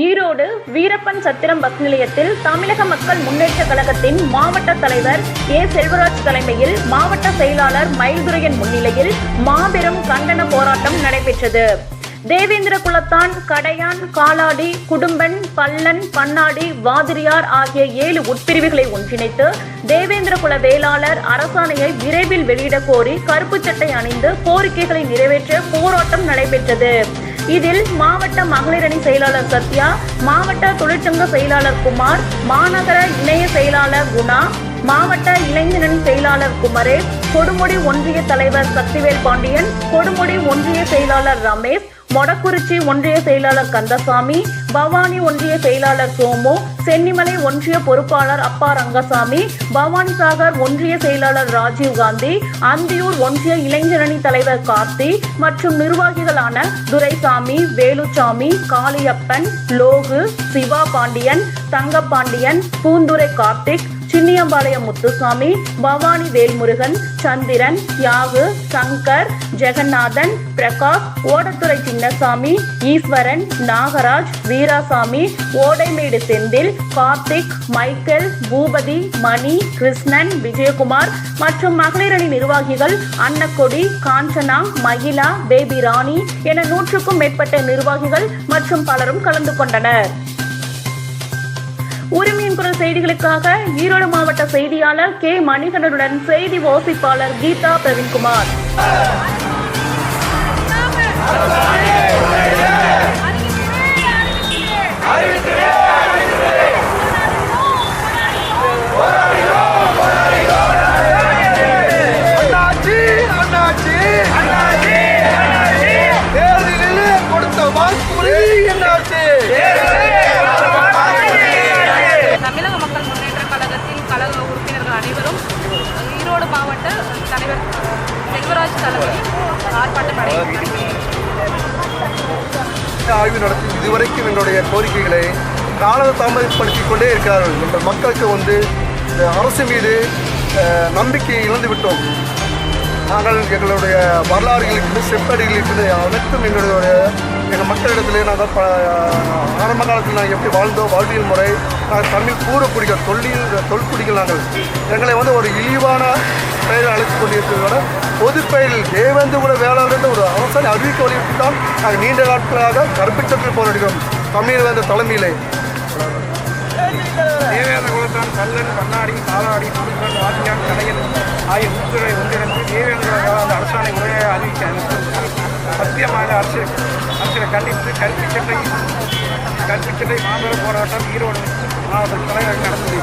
ஈரோடு வீரப்பன் சத்திரம் bus நிலையத்தில் தமிழக மக்கள் முன்னேற்ற கழகத்தின் மாவட்ட தலைவர் ஏ செல்வராஜ் தலைமையில் மாவட்ட செயலாளர் மயில்துரையன் முன்னிலையில் மாபெரும் கண்டன போராட்டம் நடைபெற்றது. தேவேந்திர குலத்தான் கடையான் காலாடி குடும்பன் பல்லன் பன்னாடி வாதிரியார் ஆகிய ஏழு உட்பிரிவுகளை ஒன்றிணைத்து தேவேந்திர குல வேளாளர் அரசாணையை விரைவில் வெளியிட கோரி கருப்பு சட்டை அணிந்து கோரிக்கைகளை நிறைவேற்ற போராட்டம் நடைபெற்றது. இதில் மாவட்ட மகளிரணி செயலாளர் சத்யா மாவட்ட தொழிற்சங்க செயலாளர் குமார் மாநகர இணைய செயலாளர் குணா மாவட்ட இளைஞரணி செயலாளர் குமரேஷ் கொடுமுடி ஒன்றிய தலைவர் சக்திவேல் பாண்டியன் கொடுமுடி ஒன்றிய செயலாளர் ரமேஷ் மொடக்குறிச்சி ஒன்றிய செயலாளர் கந்தசாமி பவானி ஒன்றிய செயலாளர் சோமு சென்னிமலை ஒன்றிய பொறுப்பாளர் அப்பா ரங்கசாமி பவானி சாகர் ஒன்றிய செயலாளர் ராஜீவ் காந்தி அந்தியூர் ஒன்றிய இளைஞரணி தலைவர் கார்த்தி மற்றும் நிர்வாகிகளான துரைசாமி வேலுச்சாமி காளியப்பன் லோகு சிவா பாண்டியன் தங்கப்பாண்டியன் பூந்துரை கார்த்திக் சின்னியம்பாளையம் முத்துசாமி பவானி வேல்முருகன் சந்திரன் யாகு சங்கர் ஜெகநாதன் பிரகாஷ் ஓடத்துறை சின்னசாமி ஈஸ்வரன் நாகராஜ் வீராசாமி ஓடைமேடு செந்தில் கார்த்திக் மைக்கேல் பூபதி மணி கிருஷ்ணன் விஜயகுமார் மற்றும் மகளிரணி நிர்வாகிகள் அன்னக்கொடி காஞ்சனா மகிலா பேபி ராணி என நூற்றுக்கும் மேற்பட்ட நிர்வாகிகள் மற்றும் பலரும் கலந்து கொண்டனர். உரிமையின் குரல் செய்திகளுக்காக ஈரோடு மாவட்ட செய்தியாளர் கே மணிகண்டனுடன் செய்தி வாசிப்பாளர் கீதா பிரவீன்குமார். அண்ணாச்சி அண்ணாச்சி. ஈரோடு மாவட்ட தலைவர் செல்வராஜ் தலைமையில் ஆர்ப்பாட்டம் நடைபெற்றது. ஆய்வு நடத்தி இதுவரைக்கும் எங்களுடைய கோரிக்கைகளை கால தாமதப்படுத்திக் கொண்டே இருக்கிறார்கள். எங்கள் மக்களுக்கு வந்து அரசு மீது அஹ், நம்பிக்கை இழந்து விட்டோம் நாங்கள் எங்களுடைய வரலாறுகள் இருக்குது அனைத்தும் எங்களுடைய எங்கள் மக்களிடத்திலே நாங்கள் ப ஆரம்ப காலத்தில் நாங்கள் எப்படி வாழ்ந்தோம் வாழ்வியல் முறை நாங்கள் தமிழ் பூரக்குடிகள் தொல்லியல் தொல்குடிகள் நாங்கள் எங்களை வந்து ஒரு இழிவான பெயர் அழைத்து கொண்டிருக்கிறதோட பொது பெயரில் தேவேந்திர கூட வேளாண் என்ற ஒரு அவசரம் அறிவிக்க வலியுறுத்தி தான் நாங்கள் நீண்ட நாட்களாக கருப்பிச்சத்தில் போராடுகிறோம். தமிழ் வேந்த தலைமையிலே. தேவேந்திர கல்லன் கண்ணாடி காலாடி குடும்பம் வாத்தியான் கடையன் ஆகிய முத்துறை ஒன்றிணைந்து தேவேந்திர அந்த அரசாணை உரையை அறிவிக்க அனுப்பியிருந்தார். சத்தியமாக அரசு அரசியலை கண்டித்து கல்விச்சட்டை கல்விச்சட்டை மாபெரும் போராட்டம் ஈரோடு மாவட்ட தலைவர் நடந்து